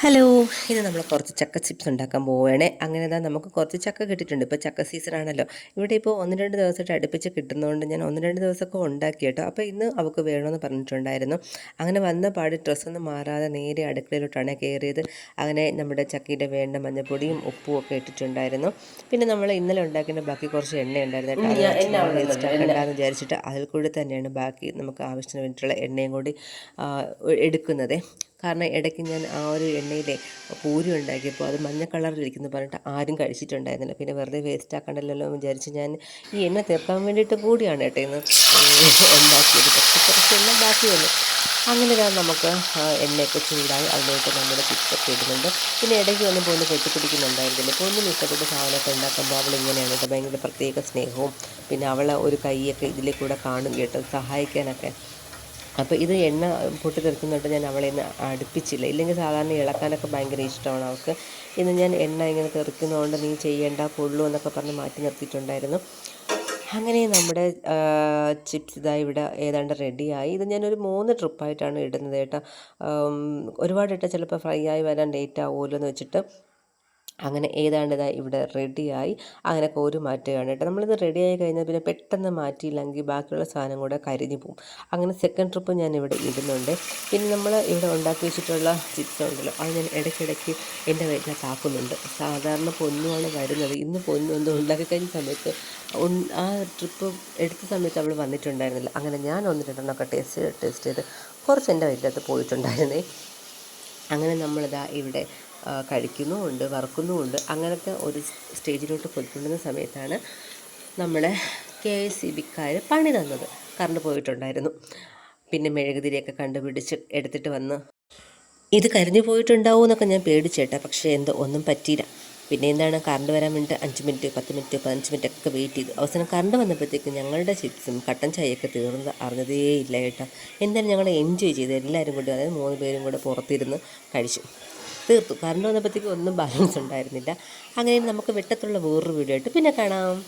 Hello. ഇത് നമ്മൾ കുറച്ച് ചക്ക ചിപ്സ് ഉണ്ടാക്കാൻ പോവുകയാണേ അങ്ങനെ തന്നെ നമുക്ക് കുറച്ച് ചക്ക കിട്ടിയിട്ടുണ്ട്. ഇപ്പോൾ ചക്ക സീസൺ ആണല്ലോ. ഇവിടെ ഇപ്പോൾ ഒന്ന് രണ്ട് ദിവസമായിട്ട് അടുപ്പിച്ച് കിട്ടുന്നതുകൊണ്ട് ഞാൻ ഒന്ന് രണ്ട് ദിവസമൊക്കെ ഉണ്ടാക്കി കേട്ടോ. അപ്പോൾ ഇന്ന് അവൾക്ക് വേണമെന്ന് പറഞ്ഞിട്ടുണ്ടായിരുന്നു. അങ്ങനെ വന്ന പാട് ഡ്രസ്സൊന്നും മാറാതെ നേരെ അടുക്കളയിലോട്ടാണ് കയറിയത് അങ്ങനെ നമ്മുടെ ചക്കയുടെ വേണ്ട മഞ്ഞപ്പൊടിയും ഉപ്പും ഒക്കെ ഇട്ടിട്ടുണ്ടായിരുന്നു. പിന്നെ നമ്മൾ ഇന്നലെ ഉണ്ടാക്കിയ ബാക്കി കുറച്ച് എണ്ണ ഉണ്ടായിരുന്നു ആക്കണ്ടെന്ന് വിചാരിച്ചിട്ട് അതിൽ കൂടി തന്നെയാണ് ബാക്കി നമുക്ക് ആവശ്യത്തിന് വേണ്ടിയിട്ടുള്ള എണ്ണയും കൂടി എടുക്കുന്നത്. കാരണം ഇടയ്ക്ക് ഞാൻ ആ ഒരു എണ്ണയിലെ പൂരി ഉണ്ടാക്കിയപ്പോൾ അത് മഞ്ഞ കളറിലിരിക്കുന്നു പറഞ്ഞിട്ട് ആരും കഴിച്ചിട്ടുണ്ടായിരുന്നില്ല. പിന്നെ വെറുതെ വേസ്റ്റ് ആക്കണ്ടല്ലോ എന്ന് വിചാരിച്ച് ഞാൻ ഈ എണ്ണ തീർക്കാൻ വേണ്ടിയിട്ട് കൂടിയാണ് കേട്ടോ ഇന്ന് ഉണ്ടാക്കിയത്. പക്ഷേ കുറച്ച് എണ്ണ ബാക്കി വന്നു. അങ്ങനെ നമുക്ക് എണ്ണയൊക്കെ ചൂടായി അതിലേക്ക് നമ്മൾ ചിപ്സൊക്കെ ഇടുന്നുണ്ട്. പിന്നെ ഇടയ്ക്ക് വന്ന് പോലും കെട്ടിപ്പിടിക്കുന്നുണ്ടായിരുന്നില്ല. ഇപ്പോൾ ഒന്നും ഇഷ്ടപ്പെട്ട സാധനമൊക്കെ ഉണ്ടാക്കുമ്പോൾ അവൾ ഇങ്ങനെയാണ് കേട്ടോ ഭയങ്കര പ്രത്യേക സ്നേഹവും. പിന്നെ അവളെ ഒരു കൈയൊക്കെ ഇതിലെ കൂടെ കാണും കേട്ടോ സഹായിക്കാനൊക്കെ. അപ്പോൾ ഇത് എണ്ണ പൊട്ടി തീർക്കുന്നതുകൊണ്ട് ഞാൻ അവളെ ഇന്ന് അടുപ്പിച്ചില്ല. ഇല്ലെങ്കിൽ സാധാരണ ഇളക്കാനൊക്കെ ഭയങ്കര ഇഷ്ടമാണ് അവൾക്ക്. ഇന്ന് ഞാൻ എണ്ണ ഇങ്ങനെ തെറിക്കുന്നതുകൊണ്ട് നീ ചെയ്യേണ്ട കൊള്ളൂ എന്നൊക്കെ പറഞ്ഞ് മാറ്റി നിർത്തിയിട്ടുണ്ടായിരുന്നു. അങ്ങനെ നമ്മുടെ ചിപ്സ് ഇതാ ഇവിടെ ഏതാണ്ട് റെഡിയായി. ഇത് ഞാനൊരു മൂന്ന് ട്രിപ്പായിട്ടാണ് ഇടുന്നത് കേട്ടോ. ഒരുപാട് ഇട്ടാൽ ചിലപ്പോൾ ഫ്രൈ ആയി വരാൻ ലേറ്റ് ആവുമല്ലോ എന്ന് വെച്ചിട്ട്. അങ്ങനെ ഏതാണ്ട് ഇതാ ഇവിടെ റെഡിയായി അങ്ങനെ കോരി മാറ്റുകയാണ് കേട്ടോ. നമ്മളിത് റെഡിയായി കഴിഞ്ഞാൽ പിന്നെ പെട്ടെന്ന് മാറ്റിയില്ലെങ്കിൽ ബാക്കിയുള്ള സാധനം കൂടെ കരിഞ്ഞു പോകും. അങ്ങനെ സെക്കൻഡ് ട്രിപ്പ് ഞാൻ ഇവിടെ ഇടുന്നുണ്ട്. പിന്നെ നമ്മൾ ഇവിടെ ഉണ്ടാക്കി വെച്ചിട്ടുള്ള ചിപ്സ് ഉണ്ടല്ലോ അത് ഞാൻ ഇടയ്ക്കിടയ്ക്ക് എന്റെ വീട്ടിലേക്ക് ആക്കുന്നുണ്ട് സാധാരണ പൊന്നുമാണ് വരുന്നത്. ഇന്ന് പൊന്നു എന്തോ ഉണ്ടാക്കി കഴിഞ്ഞ സമയത്ത് ആ ട്രിപ്പ് എടുത്ത സമയത്ത് അവൾ വന്നിട്ടുണ്ടായിരുന്നില്ല. അങ്ങനെ ഞാൻ ഒന്ന് രണ്ടെണ്ണമൊക്കെ ടേസ്റ്റ് ടേസ്റ്റ് ചെയ്ത് കുറച്ച് എന്റെ വീട്ടിലത്ത് പോയിട്ടുണ്ടായിരുന്നേ. അങ്ങനെ നമ്മളിതാ ഇവിടെ കഴിക്കുന്നുമുണ്ട് വറുക്കുന്നുമുണ്ട്. അങ്ങനത്തെ ഒരു സ്റ്റേജിലോട്ട് പോയിക്കൊണ്ടിരുന്ന സമയത്താണ് നമ്മുടെ കെ എസ് സി ബിക്കാർ പണി തന്നത്. കറണ്ട് പോയിട്ടുണ്ടായിരുന്നു. പിന്നെ മെഴുകുതിരിയൊക്കെ കണ്ടുപിടിച്ച് എടുത്തിട്ട് വന്ന് ഇത് കരിഞ്ഞു പോയിട്ടുണ്ടാവും എന്നൊക്കെ ഞാൻ പേടിച്ചേട്ടാ. പക്ഷേ എന്തോ ഒന്നും പറ്റിയില്ല. പിന്നെ എന്താണ് കറണ്ട് വരാൻ വേണ്ടിയിട്ട് അഞ്ച് മിനിറ്റ് പത്ത് മിനിറ്റ് പതിനഞ്ച് മിനിറ്റ് ഒക്കെ വെയിറ്റ് ചെയ്തു. അവസാനം കറണ്ട് വന്നപ്പോഴത്തേക്കും ഞങ്ങളുടെ ചിപ്സും കട്ടൻ ചായയൊക്കെ തീർന്നത് അറിഞ്ഞതേ ഇല്ല കേട്ടോ എന്തായാലും ഞങ്ങൾ എൻജോയ് ചെയ്തു. എല്ലാവരും കൂടി അതായത് മൂന്ന് പേരും കൂടെ പുറത്തിരുന്ന് കഴിച്ചു. തീർത്തു കറണ്ട് വന്നപ്പോഴത്തേക്കും ഒന്നും ബാലൻസ് ഉണ്ടായിരുന്നില്ല. അങ്ങനെ നമുക്ക് വെട്ടത്തുള്ള വേറൊരു വീഡിയോ ആയിട്ട് പിന്നെ കാണാം.